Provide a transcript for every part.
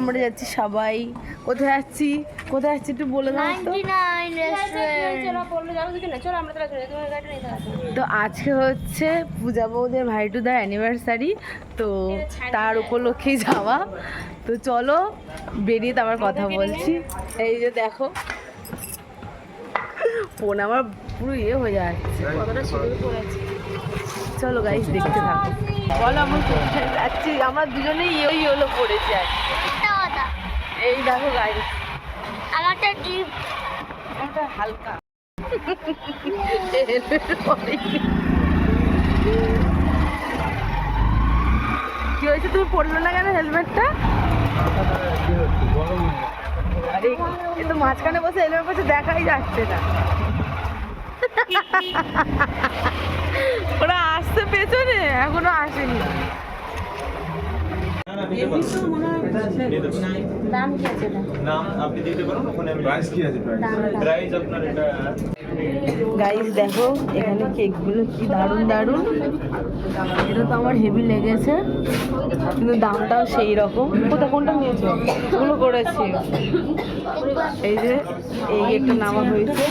আমরা যাচ্ছি সবাই। কোথায় যাচ্ছি কোথায় যাচ্ছি একটু বলে দাও তো। তো আজকে হচ্ছে পূজা বৌদের ভাই টু ভাইটুদার অ্যানিভার্সারি। তো তার উপলক্ষেই যাওয়া। তো চলো বেরিয়ে তো আবার কথা বলছি। এই যে দেখো ফোন আমার পুরো ইয়ে হয়ে যাচ্ছে। কতটা সিঁদুর পড়েছে চলো গাইস দেখতে থাকো। বলো আমার কোথায় যাচ্ছি? আমরা দুজনেই ইয়ে ইয়েলো পড়েছি। এই দেখো গাইস আমারটা ডিপ একটা হালকা। কি হয়েছে? তুমি পড়ল না কেন হেলমেটটা? আরে এ তো মাঝখানে বসে হেলমেট বসে দেখাই যাচ্ছে না। ওরা আসছে পেছনে এখনও আসেনি। দাম কি আছে নাম আপনি দিতে পারেন ওখানে আমি প্রাইস কি আছে প্রাইস আপনার এটা গাইস দেখো, এখানে কেকগুলো কি দারুণ দারুণ। এটা তো আমার হেভি লেগেছে, কিন্তু দামটাও সেই রকম। কোথায় কোনটা নিয়েছো? ওগুলো করেছি। এই যে, এই একটা নামা হয়েছে।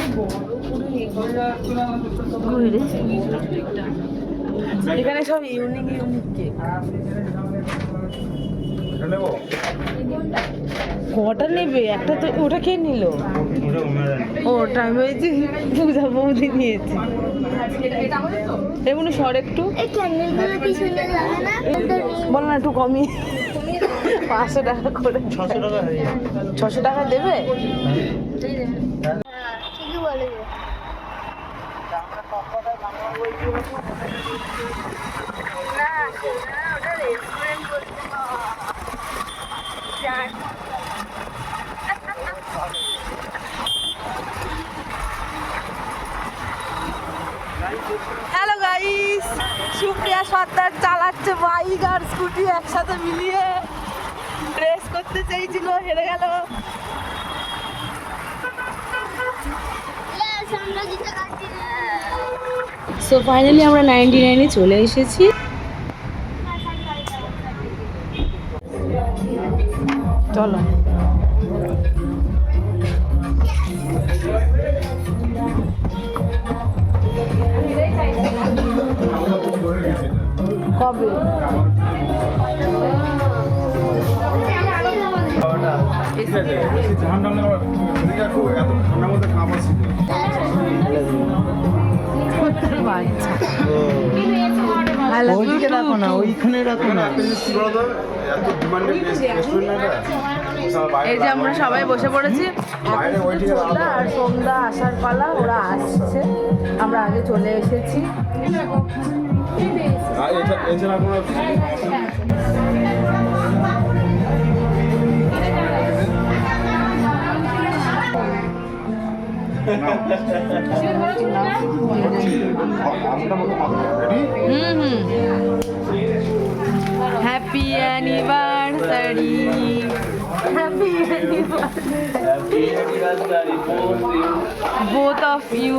এখানে সব ইউনিক ইউনিক কেক কটা নেবে? একটা তো ওটা কে নিল? ওটা আমি বলছি পূজা বৌদি নিয়েছি। এগুলো সর একটু। না বল না একটু কমিয়ে। পাঁচশো টাকা করে। ছশো টাকা ছশো টাকা দেবে? ঠিকই হ্যালো গাইস সুপ্রিয়া সর্দার চালাচ্ছে বাইক আর স্কুটি একসাথে মিলিয়ে। রেস করতে চেয়েছিল, হেরে গেল। সো ফাইনালি আমরা নাইনটি নাইনে চলে এসেছি। চলো। এত ডিমান্ডেড রেস্টুরেন্ট না এই যে আমরা সবাই বসে পড়েছি আর সন্ধ্যা আসার পালা ওরা আসছে। আমরা আগে চলে এসেছি। আর এটা এছাড়া কোনো ready hmm hmm happy anniversary happy both of you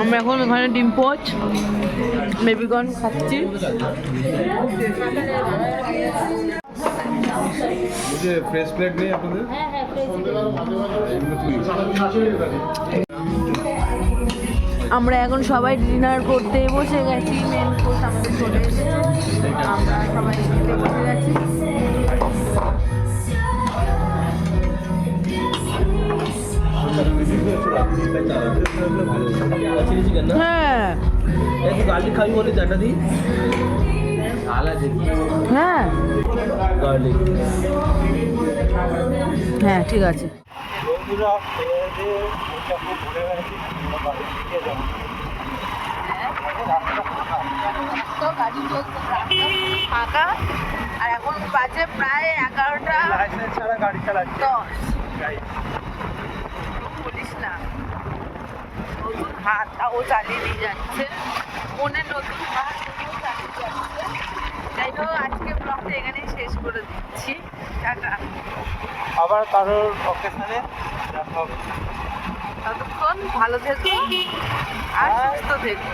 আমরা এখন ওখানে ডিম পোচ বেবিকর্ন খাচ্ছি। যে ফ্রেশ প্লেট নেই আপনাদের? হ্যাঁ হ্যাঁ ফ্রেশ আমরা এখন সবাই ডিনার করতে বসে গেছি মেন কোর্স আমাদের চলে এসেছে। আমরা সবাই খেতে বসে গেছি। হ্যাঁ। হ্যাঁ। হ্যাঁ ঠিক আছে। বন্ধুরা এটা খুব ঘুরে আমরা বাড়ির দিকে যাব। ফাঁকা। আর এখন বাজে প্রায় এগারোটা লাইসেন্স ছাড়া গাড়ি চালাচ্ছে। বলিস না। নতুন ও চালিয়ে নিয়ে যাচ্ছে। মনের নতুন হাত চালিয়ে যাচ্ছে। যাই হোক আজকে ব্লগটা এখানেই শেষ করে দিচ্ছি। আবার কারোর অকেশনে দেখা হবে। ততক্ষণ ভালো থেকো আর সুস্থ থেকো।